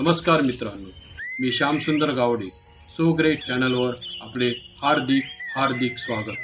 नमस्कार मित्रांनो मी श्यामसुंदर गावडे सो ग्रेट चॅनलवर आपले हार्दिक हार्दिक स्वागत.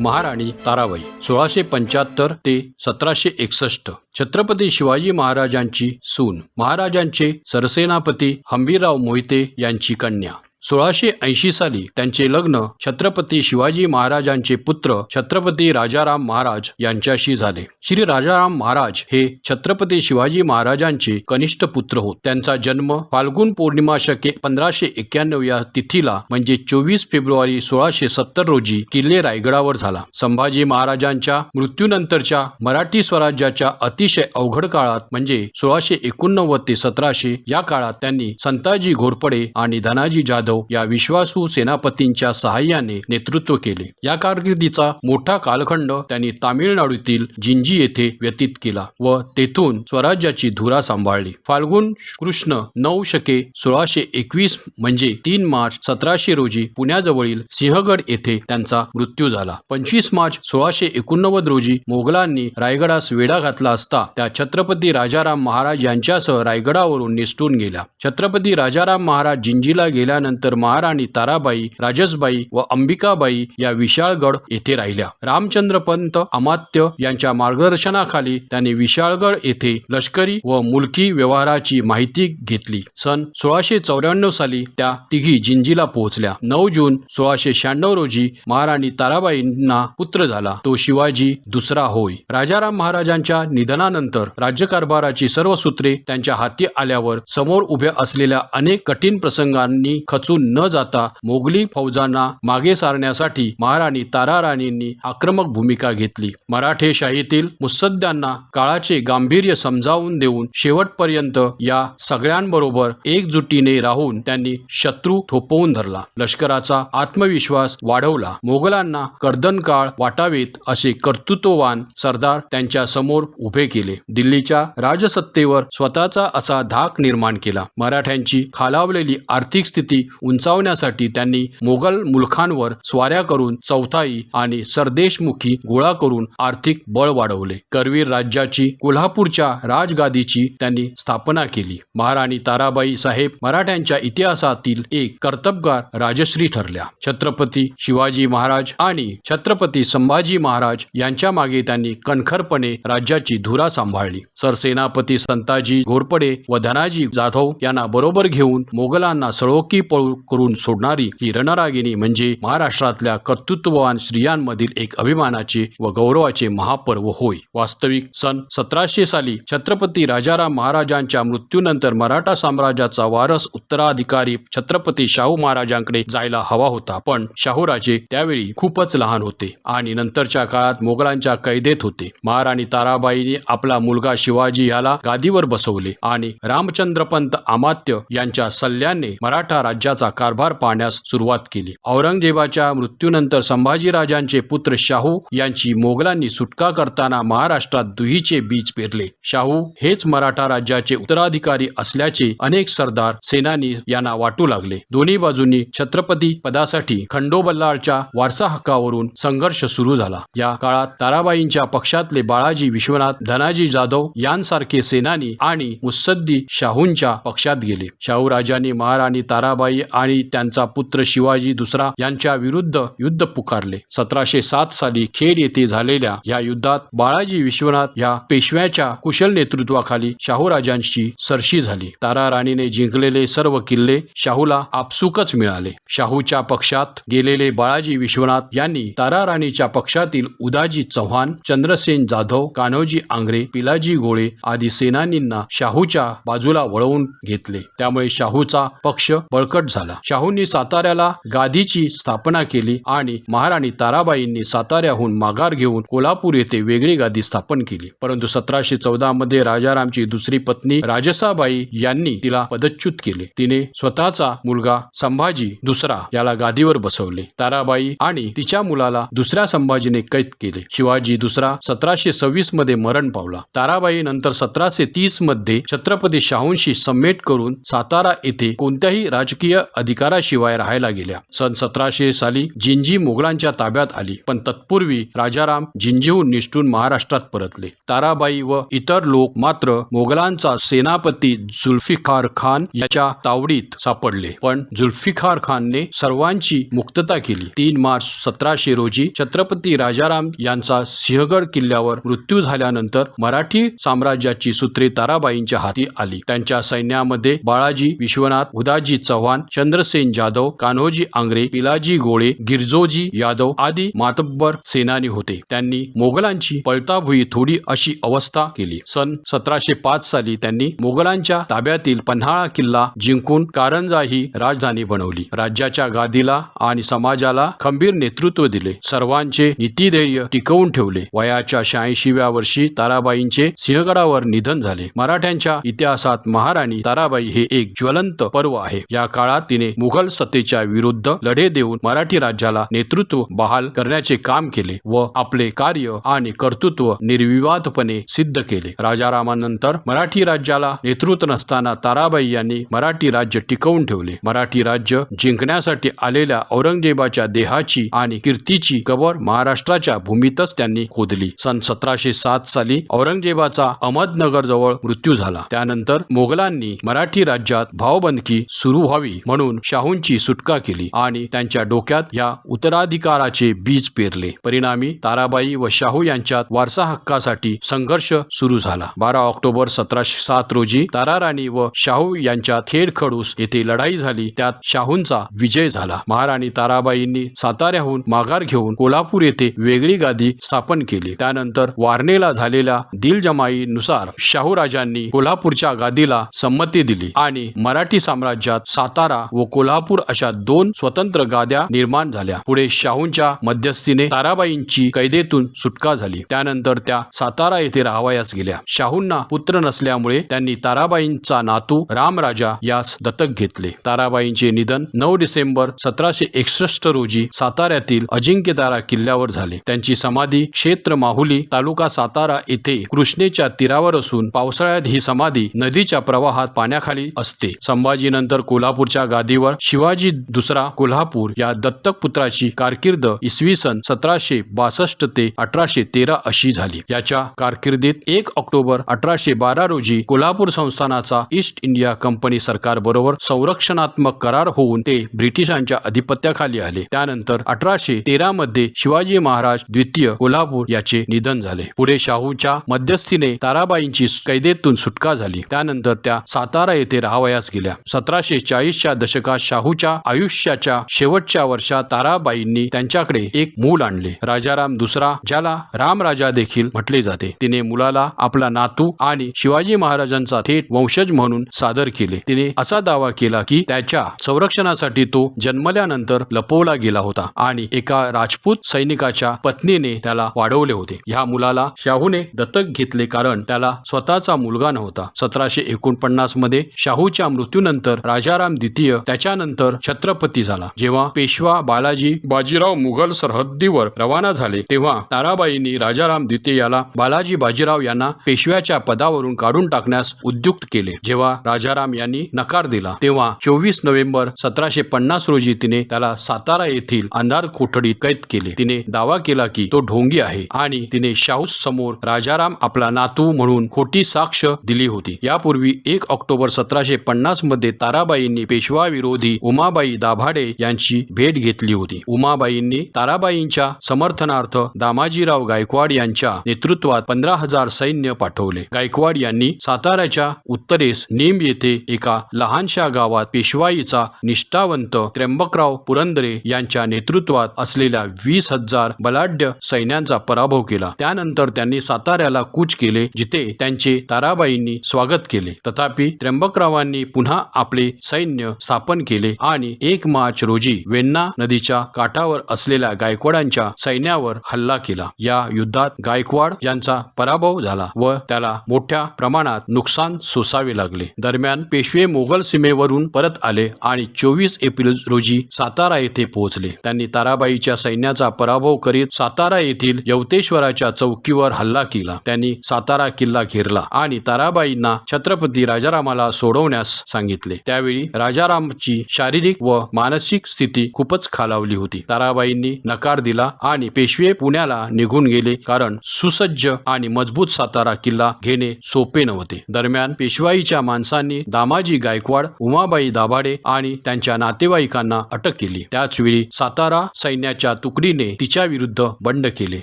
महाराणी ताराबाई सोळाशे पंच्याहत्तर ते सतराशे एकसष्ट. छत्रपती शिवाजी महाराजांची सून महाराजांचे सरसेनापती हंबीरराव मोहिते यांची कन्या. सोळाशे ऐंशी साली त्यांचे लग्न छत्रपती शिवाजी महाराजांचे पुत्र छत्रपती राजाराम महाराज यांच्याशी झाले. श्री राजाराम महाराज हे छत्रपती शिवाजी महाराजांचे कनिष्ठ पुत्र होत. त्यांचा जन्म फाल्गुन पौर्णिमा शके पंधराशे एक्क्याण्णव या तिथीला म्हणजे चोवीस फेब्रुवारी सोळाशे सत्तर रोजी किल्ले रायगडावर झाला. संभाजी महाराजांच्या मृत्यूनंतरच्या मराठी स्वराज्याच्या अतिशय अवघड काळात म्हणजे सोळाशे एकोणनव्वद ते सतराशे या काळात त्यांनी संताजी घोरपडे आणि धनाजी जाधव या विश्वासू सेनापतींच्या सहाय्याने नेतृत्व केले. या कारकिर्दीचा मोठा कालखंड त्यांनी तामिळनाडूतील जिंजी येथे व्यतीत केला व तेथून स्वराज्याची धुरा सांभाळली. फाल्गुन कृष्ण नऊ शके सोळाशे एकवीस म्हणजे तीन मार्च सतराशे रोजी पुण्याजवळील सिंहगड येथे त्यांचा मृत्यू झाला. पंचवीस मार्च सोळाशे एकोणनव्वद रोजी मोगलांनी रायगडास वेढा घातला असता त्या छत्रपती राजाराम महाराज यांच्यासह रायगडावरून निसटून गेल्या. छत्रपती राजाराम महाराज जिंजीला गेल्यानंतर महाराणी ताराबाई राजसबाई व अंबिकाबाई या विशाळगड येथे राहिल्या. रामचंद्र पंत अमात्य यांच्या मार्गदर्शनाखाली त्यांनी विशाळगड येथे लष्करी व मुलकी व्यवहाराची माहिती घेतली. सन सोळाशे चौऱ्याण्णव साली त्या तिघी जिंजीला पोहोचल्या. नऊ जून सोळाशे शहाण्णव रोजी महाराणी ताराबाईंना पुत्र झाला. तो शिवाजी दुसरा होय. राजाराम महाराजांच्या निधनानंतर राज्यकारभाराची सर्व सूत्रे त्यांच्या हाती आल्यावर समोर उभ्या असलेल्या अनेक कठीण प्रसंगांनी खचून न जाता मोगली फौजांना मागे सारण्यासाठी महाराणी ताराराणींनी आक्रमक भूमिका घेतली. मराठेशाहीतील मुत्सद्यांना काळाचे गांभीर्य समजावून देऊन शेवटपर्यंत या सगळ्यांबरोबर एकजुटीने राहून त्यांनी शत्रू थोपवून धरला. लष्कराचा आत्मविश्वास वाढवला. मोगलांना कर्दनकाळ वाटावेत असे कर्तृत्ववान सरदार त्यांच्यासमोर उभे केले. दिल्लीच्या राजसत्तेवर स्वतःचा असा धाक निर्माण केला. मराठ्यांची खालावलेली आर्थिक स्थिती उंचावण्यासाठी त्यांनी मोगल मुलखांवर स्वाऱ्या करून चौथाई आणि सरदेशमुखी गोळा करून आर्थिक बळ वाढवले. करवीर राज्याची कोल्हापूरच्या राजगादीची त्यांनी स्थापना केली. महाराणी ताराबाई साहेब मराठ्यांच्या इतिहासातील एक कर्तबगार राजश्री ठरल्या. छत्रपती शिवाजी महाराज आणि छत्रपती संभाजी महाराज यांच्या मागे त्यांनी कणखरपणे राज्याची धुरा सांभाळली. सरसेनापती संताजी घोरपडे व धनाजी जाधव यांना बरोबर घेऊन मोगलांना सळोकी पळून करून सोडणारी ही रणरागिणी म्हणजे महाराष्ट्रातल्या कर्तृत्ववान स्त्रियांमधील एक अभिमानाचे व गौरवाचे महापर्व होय. वास्तविक सन सतराशे साली छत्रपती राजाराम महाराजांच्या मृत्यूनंतर मराठा साम्राज्याचा वारस उत्तराधिकारी छत्रपती शाहू महाराजांकडे जायला हवा होता. पण शाहूराजे त्यावेळी खूपच लहान होते आणि नंतरच्या काळात मोगलांच्या कैदेत होते. महाराणी ताराबाईने आपला मुलगा शिवाजी याला गादीवर बसवले आणि रामचंद्रपंत अमात्य यांच्या सल्ल्याने मराठा राज्यात राज्याचा कारभार पाहण्यास सुरुवात केली. औरंगजेबाच्या मृत्यूनंतर संभाजीराजांचे पुत्र शाहू यांची मोगलांनी सुटका करताना महाराष्ट्रात दुहीचे बीज पेरले. शाहू हेच मराठा राज्याचे उत्तराधिकारी असल्याचे अनेक सरदार सेनानी यांना वाटू लागले. दोन्ही बाजूंनी छत्रपती पदासाठी खंडोबल्लाळच्या वारसा हक्कावरून संघर्ष सुरू झाला. या काळात ताराबाईंच्या पक्षातले बाळाजी विश्वनाथ धनाजी जाधव यांसारखे सेनानी आणि मुत्सद्दी शाहूंच्या पक्षात गेले. शाहू राजांनी महाराणी ताराबाई आणि त्यांचा पुत्र शिवाजी दुसरा यांच्या विरुद्ध युद्ध पुकारले. सतराशे सात साली खेड येथे झालेल्या या युद्धात बाळाजी विश्वनाथ या पेशव्याच्या कुशल नेतृत्वाखाली शाहूराजांची सरशी झाली. तारा राणीने जिंकलेले सर्व किल्ले शाहूला आपसुकच मिळाले. शाहूच्या पक्षात गेलेले बाळाजी विश्वनाथ यांनी तारा राणीच्या पक्षातील उदाजी चव्हाण चंद्रसेन जाधव कान्होजी आंग्रे पिलाजी गोळे आदी सेनानींना शाहूच्या बाजूला वळवून घेतले. त्यामुळे शाहूचा पक्ष बळकट झाला. शाहूंनी साताऱ्याला गादीची स्थापना केली आणि महाराणी ताराबाईंनी साताऱ्याहून माघार घेऊन कोल्हापूर येथे वेगळी गादी स्थापन केली. परंतु सतराशे चौदा मध्ये राजारामची दुसरी पत्नी राजसाबाई यांनी तिला पदच्युत केले. तिने स्वतःचा मुलगा संभाजी दुसरा याला गादीवर बसवले. ताराबाई आणि तिच्या मुलाला दुसऱ्या संभाजीने कैद केले. शिवाजी दुसरा सतराशे सव्वीसमध्ये मरण पावला. ताराबाई नंतर सतराशे तीसमध्ये छत्रपती शाहूंशी सम्मेट करून सातारा येथे कोणत्याही राजकीय अधिकाराशिवाय राहायला गेल्या. सन सतराशे साली जिंजी मोगलांच्या ताब्यात आली. पण तत्पूर्वी राजाराम जिंजीहून निष्ठून महाराष्ट्रात परतले. ताराबाई व इतर लोक मात्र मोगलांचा सेनापती जुल्फिकार खान याच्या तावडीत सापडले. पण जुल्फिकार खानने सर्वांची मुक्तता केली. तीन मार्च सतराशे रोजी छत्रपती राजाराम यांचा सिंहगड किल्ल्यावर मृत्यू झाल्यानंतर मराठी साम्राज्याची सूत्रे ताराबाईंच्या हाती आली. त्यांच्या सैन्यामध्ये बाळाजी विश्वनाथ उदाजी चव्हाण चंद्रसेन जाधव कान्होजी आंग्रे पिलाजी गोळे गिरजोजी यादव आदी मातब्बर सेनानी होते. त्यांनी मोगलांची पळताभुई थोडी अशी अवस्था केली. सन सतराशे पाच साली त्यांनी मोगलांच्या ताब्यातील पन्हाळा किल्ला जिंकून कारंजा ही राजधानी बनवली. राज्याच्या गादीला आणि समाजाला खंबीर नेतृत्व दिले. सर्वांचे नीतीधैर्य टिकवून ठेवले. वयाच्या शहाऐंशीव्या वर्षी ताराबाईंचे सिंहगडावर निधन झाले. मराठ्यांच्या इतिहासात महाराणी ताराबाई हे एक ज्वलंत पर्व आहे. या काळात तिने मुघल सत्तेच्या विरुद्ध लढे देऊन मराठी राज्याला नेतृत्व बहाल करण्याचे काम केले व आपले कार्य आणि कर्तृत्व निर्विवादपणे सिद्ध केले. राजारामानंतर मराठी राज्याला नेतृत्व नसताना ताराबाई यांनी मराठी राज्य टिकवून ठेवले. मराठी राज्य जिंकण्यासाठी आलेल्या औरंगजेबाच्या देहाची आणि कीर्तीची कबर महाराष्ट्राच्या भूमीतच त्यांनी खोदली. सन सतराशे सात साली औरंगजेबाचा अहमदनगर जवळ मृत्यू झाला. त्यानंतर मोगलांनी मराठी राज्यात भावबंदकी सुरू व्हावी म्हणून शाहूंची सुटका केली आणि त्यांच्या डोक्यात या उत्तराधिकाराचे बीज पेरले. परिणामी ताराबाई व शाहू यांच्यात वारसा हक्कासाठी संघर्ष सुरू झाला. बारा ऑक्टोबर सतराशे सात रोजी ताराराणी व शाहू यांच्यात खेडखडूस येथे लढाई झाली. त्यात शाहूंचा विजय झाला. महाराणी ताराबाईंनी साताऱ्याहून माघार घेऊन कोल्हापूर येथे वेगळी गादी स्थापन केली. त्यानंतर वारणेला झालेल्या दिलजमाईनुसार शाहूराजांनी कोल्हापूरच्या गादीला संमती दिली आणि मराठी साम्राज्यात सातारा व कोल्हापूर अशा दोन स्वतंत्र गाद्या निर्माण झाल्या. पुढे शाहूंच्या मध्यस्थीने ताराबाईंची कैदेतून सुटका झाली. त्यानंतर त्या सातारा येथे राहावयास गेल्या. शाहूंना पुत्र नसल्यामुळे त्यांनी ताराबाईंचा नातू रामराजा यास दत्तक घेतले. ताराबाईंचे निधन नऊ डिसेंबर सतराशे एकसष्ट रोजी साताऱ्यातील अजिंक्यतारा किल्ल्यावर झाले. त्यांची समाधी क्षेत्र माहुली तालुका सातारा येथे कृष्णेच्या तीरावर असून पावसाळ्यात ही समाधी नदीच्या प्रवाहात पाण्याखाली असते. संभाजीनंतर कोल्हापूरच्या गादीवर शिवाजी दुसरा कोल्हापूर या दत्तक पुत्राची कारकीर्द इसवी सन सतराशे बासष्ट ते अठराशे तेरा अशी झाली. याच्या कारकिर्दीत एक ऑक्टोबर अठराशे बारा रोजी कोल्हापूर संस्थानाचा ईस्ट इंडिया कंपनी सरकार बरोबर संरक्षणात्मक करार होऊन ते ब्रिटिशांच्या अधिपत्याखाली आले. त्यानंतर अठराशे तेरा मध्ये शिवाजी महाराज द्वितीय कोल्हापूर याचे निधन झाले. पुढे शाहूच्या मध्यस्थीने ताराबाईंची कैदेतून सुटका झाली. त्यानंतर त्या सातारा येथे राहावयास गेल्या. सतराशे चाळीसच्या दशकात शाहूच्या आयुष्याच्या शेवटच्या वर्षात ताराबाईंनी त्यांच्याकडे एक मूल आणले. राजाराम दुसरा ज्याला रामराजा देखील म्हटले जाते. तिने मुलाला आपला नातू आणि शिवाजी महाराजांचा थेट वंशज म्हणून सादर केले. तिने असा दावा केला की त्याच्या संरक्षणासाठी तो जन्मल्यानंतर लपवला गेला होता आणि एका राजपूत सैनिकाच्या पत्नीने त्याला वाढवले होते. ह्या मुलाला शाहूने दत्तक घेतले कारण त्याला स्वतःचा मुलगा नव्हता. सतराशे एकोणपन्नासमध्ये शाहूच्या मृत्यूनंतर राजाराम द्वितीय त्याच्यानंतर छत्रपती झाला. जेव्हा पेशवा बालाजी बाजीराव मुघल सरहद्दीवर रवाना झाले तेव्हा ताराबाईंनी राजाराम द्वितीय याला बालाजी बाजीराव यांना पेशव्याच्या पदावरून काढून टाकण्यास उद्युक्त केले. जेव्हा राजाराम यांनी नकार दिला तेव्हा चोवीस नोव्हेंबर सतराशे पन्नास रोजी तिने त्याला सातारा येथील अंधार कोठडीत कैद केले. तिने दावा केला की तो ढोंगी आहे आणि तिने शाहूस समोर राजाराम आपला नातू म्हणून खोटी साक्ष दिली होती. यापूर्वी एक ऑक्टोबर सतराशे पन्नासमध्ये ताराबाईंनी पेशवा विरोधी उमाबाई दाभाडे यांची भेट घेतली होती. उमाबाईंनी ताराबाईंच्या समर्थनार्थ दामाजीराव गायकवाड यांच्या नेतृत्वात पंधरा हजार सैन्य पाठवले. गायकवाड यांनी साताऱ्याच्या उत्तरेस निम येथे एका लहानशा गावात पेशवाईचा निष्ठावंत त्र्यंबकराव पुरंदरे यांच्या नेतृत्वात असलेल्या वीस हजार बलाढ्य सैन्यांचा पराभव केला. त्यानंतर त्यांनी साताऱ्याला कूच केले जिथे त्यांचे ताराबाईंनी स्वागत केले. तथापि त्र्यंबकरावांनी पुन्हा आपले सैन्य स्थापन केले आणि एक मार्च रोजी वेन्ना नदीच्या काठावर असलेल्या गायकवाडांच्या सैन्यावर हल्ला केला. या युद्धात गायकवाड यांचा पराभव झाला व त्याला मोठ्या प्रमाणात नुकसान सोसावे लागले. दरम्यान पेशवे मोगल सीमेवरून परत आले आणि चोवीस एप्रिल रोजी सातारा येथे पोहोचले. त्यांनी ताराबाईच्या सैन्याचा पराभव करीत सातारा येथील यवतेश्वराच्या चौकीवर हल्ला केला. त्यांनी सातारा किल्ला घेरला आणि ताराबाईंना छत्रपती राजारामाला सोडवण्यास सांगितले. त्यावेळी राजा राजारामची शारीरिक व मानसिक स्थिती खूपच खालावली होती. ताराबाईंनी नकार दिला आणि पेशवे पुण्याला निघून गेले कारण सुसज्ज आणि मजबूत सातारा किल्ला घेणे सोपे नव्हते. दरम्यान पेशवाईच्या माणसांनी दामाजी गायकवाड उमाबाई दाभाडे आणि त्यांच्या नातेवाईकांना अटक केली. त्याचवेळी सातारा सैन्याच्या तुकडीने तिच्या विरुद्ध बंड केले.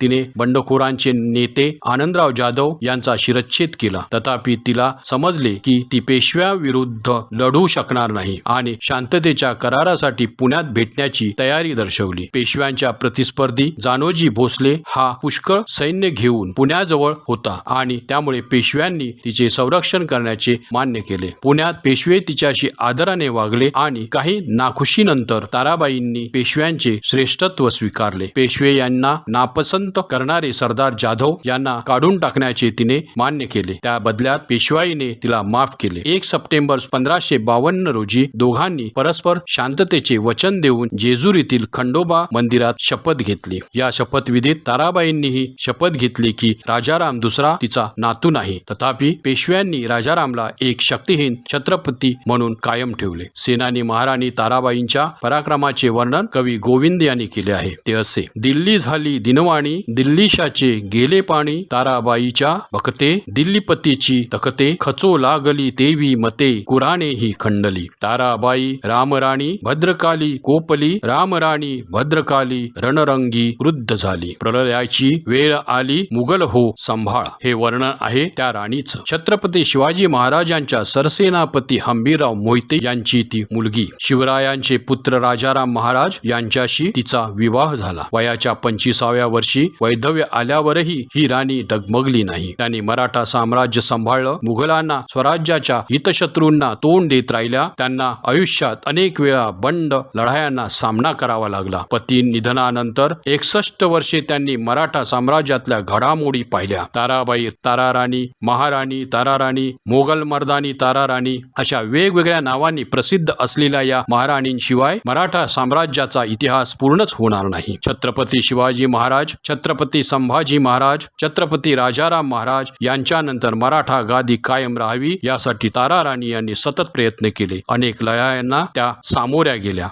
तिने बंडखोरांचे नेते आनंदराव जाधव यांचा शिरच्छेद केला. तथापि तिला समजले की ती पेशव्या विरुद्ध लढू शकणार नाही. आणि शांततेच्या करारासाठी पुण्यात भेटण्याची तयारी दर्शवली. पेशव्यांच्या प्रतिस्पर्धी जानोजी भोसले हा पुष्कळ सैन्य घेऊन पुण्याजवळ होता आणि त्यामुळे पेशव्यांनी तिचे संरक्षण करण्याचे मान्य केले. पुण्यात पेशवे तिच्याशी आदराने वागले आणि काही नाखुशीनंतर ताराबाईंनी पेशव्यांचे श्रेष्ठत्व स्वीकारले. पेशवे यांना नापसंत करणारे सरदार जाधव यांना काढून टाकण्याचे तिने मान्य केले. त्या बदल्यात पेशवाईने तिला माफ केले. एक सप्टेंबर पंधराशे बावन्न रोजी दोघांनी परस्पर शांततेचे वचन देऊन जेजुरीतील खंडोबा मंदिरात शपथ घेतली. या शपथविधीत ताराबाईंनीही शपथ घेतली की राजाराम दुसरा तिचा नातू नाही. तथापि पेशव्यांनी राजारामला एक शक्तिहीन छत्रपती म्हणून कायम ठेवले. सेनानी महाराणी ताराबाईंच्या पराक्रमाचे वर्णन कवी गोविंद यांनी केले आहे. ते असे दिल्ली झाली दिनवाणी दिल्लीशाचे गेले पाणी ताराबाईच्या भक्ते दिल्लीपतीची तखते खचो लागली देवी मते कुराणे ही खंडली. तारा ताराबाई रामराणी भद्रकाली कोपली रामराणी भद्रकाली रणरंगी वृद्ध झाली. प्रलयाची वेळ आली मुघल हो संभाळ. हे वर्णन आहे त्या राणीच. छत्रपती शिवाजी महाराजांच्या सरसेनापती हंबीरराव मोहिते यांची ती मुलगी. शिवरायांचे पुत्र राजाराम महाराज यांच्याशी तिचा विवाह झाला. वयाच्या पंचवीसाव्या वर्षी वैधव्य आल्यावरही ही राणी डगमगली नाही. त्यांनी मराठा साम्राज्य सांभाळलं. मुघलांना स्वराज्याच्या हितशत्रूंना तोंड देत राहिल्या. त्यांना आयुष्यात अनेक वेळा बंड लढायांना सामना करावा लागला. पती निधनानंतर एकसष्ट वर्षे त्यांनी मराठा साम्राज्यातल्या घडामोडी पाहिल्या. ताराबाई ताराराणी महाराणी ताराराणी मोगल मर्दानी ताराराणी अशा वेगवेगळ्या नावांनी प्रसिद्ध असलेल्या या महाराणींशिवाय मराठा साम्राज्याचा इतिहास पूर्णच होणार नाही. छत्रपती शिवाजी महाराज छत्रपती संभाजी महाराज छत्रपती राजाराम महाराज यांच्यानंतर मराठा गादी कायम राहावी यासाठी ताराराणी यांनी सतत प्रयत्न केले. अनेक लढायांना त्या सामोऱ्या गेल्या.